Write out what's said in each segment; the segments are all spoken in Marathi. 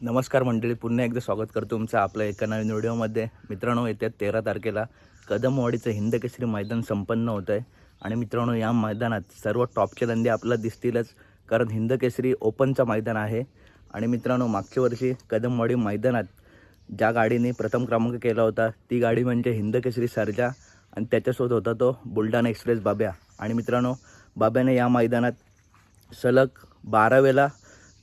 नमस्कार मंडळी पुन्हा एकदा स्वागत करतो तुमचं आपल्या एका नवीन व्हिडिओमध्ये. मित्रांनो येत्या तेरा तारखेला कदमवाडीचं हिंदकेसरी मैदान संपन्न होतं आहे आणि मित्रांनो या मैदानात सर्व टॉपचे धंदे आपल्याला दिसतीलच कारण हिंदकेसरी ओपनचं मैदान आहे. आणि मित्रांनो मागच्या वर्षी कदमवाडी मैदानात ज्या गाडीने प्रथम क्रमांक केला होता ती गाडी म्हणजे हिंदकेसरी सरजा आणि त्याच्यासोबत होता तो बुलढाणा एक्सप्रेस बाब्या. आणि मित्रांनो बाब्याने या मैदानात सलग बारा वेळा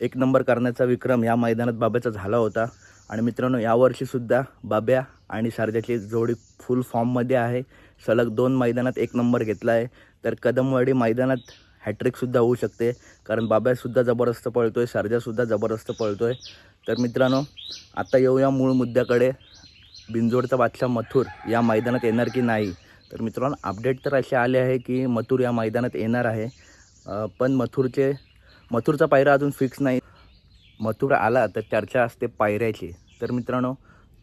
एक नंबर करण्याचा विक्रम या मैदानात बाब्याचा झाला होता. आणि मित्रांनो यावर्षीसुद्धा बाब्या आणि सारजाची जोडी फुल फॉर्ममध्ये आहे. सलग दोन मैदानात एक नंबर घेतला आहे. तर कदमवाडी मैदानात हॅट्रिकसुद्धा होऊ शकते. कारण बाब्यासुद्धा जबरदस्त पळतो आहे शारजासुद्धा जबरदस्त पळतो आहे तर मित्रांनो आता येऊया मूळ मुद्द्याकडे. बिंजोडचा बादशाह मथुर या मैदानात येणार की नाही? तर मित्रांनो अपडेट तर असे आले आहे की मथुर या मैदानात येणार आहे. पण मथुरचे मथुरचा पायरा अजून फिक्स नाही. मथुर आला तर चर्चा असते पायऱ्याची. तर मित्रांनो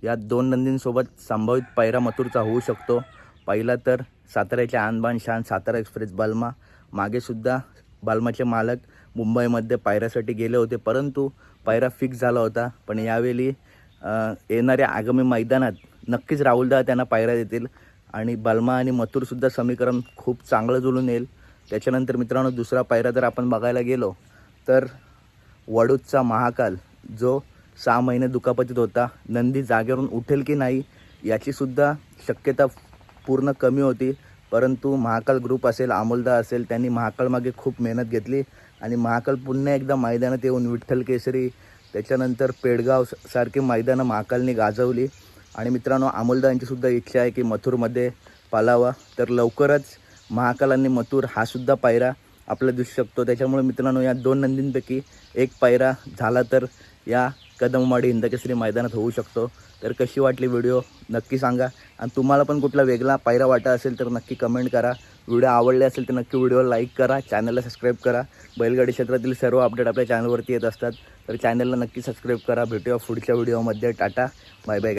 या दोन नंदींसोबत संभावित पायरा मथुरचा होऊ शकतो. पहिला तर साताऱ्याच्या आणबाण शान सातारा एक्सप्रेस बाल्मा. मागेसुद्धा बाल्माचे मालक मुंबईमध्ये पायऱ्यासाठी गेले होते परंतु पायरा फिक्स झाला होता. पण यावेळी येणाऱ्या आगामी मैदानात नक्कीच राहुलदा त्यांना पायऱ्या देतील आणि बाल्मा आणि मथुरसुद्धा समीकरण खूप चांगलं जुळून येईल. त्याच्यानंतर मित्रांनो दुसरा पायरा जर आपण बघायला गेलो तर वडूदचा महाकाल जो सहा महिने दुखापतीत होता नंदी जागेवरून उठेल की नाही याचीसुद्धा शक्यता पूर्ण कमी होती. परंतु महाकाल ग्रुप असेल अमोलदा असेल त्यांनी महाकालमागे खूप मेहनत घेतली आणि महाकाल पुन्हा एकदा मैदानात येऊन विठ्ठल केसरी त्याच्यानंतर पेडगाव स- सारखी मैदानं महाकालने गाजवली. आणि मित्रांनो अमोलदा यांचीसुद्धा इच्छा आहे की मथुरमध्ये पालावा. तर लवकरच महाकालांनी मथुर हासुद्धा पायरा आपल्याला दिसू शकतो. त्याच्यामुळे मित्रांनो या दोन नंदींपैकी एक पायरा झाला तर या कदमवाडी हिंदकेसरी मैदानात होऊ शकतो. तर कशी वाटली व्हिडिओ नक्की सांगा. आणि तुम्हाला पण कुठला वेगळा पायरा वाटा असेल तर नक्की कमेंट करा. व्हिडिओ आवडले असेल तर नक्की व्हिडिओ लाईक करा. चॅनलला सबस्क्राईब करा. बैलगाडी क्षेत्रातील सर्व अपडेट आपल्या चॅनलवरती येत असतात. तर चॅनलला नक्की सबस्क्राईब करा. भेटूया पुढच्या व्हिडिओमध्ये टाटा. Bye bye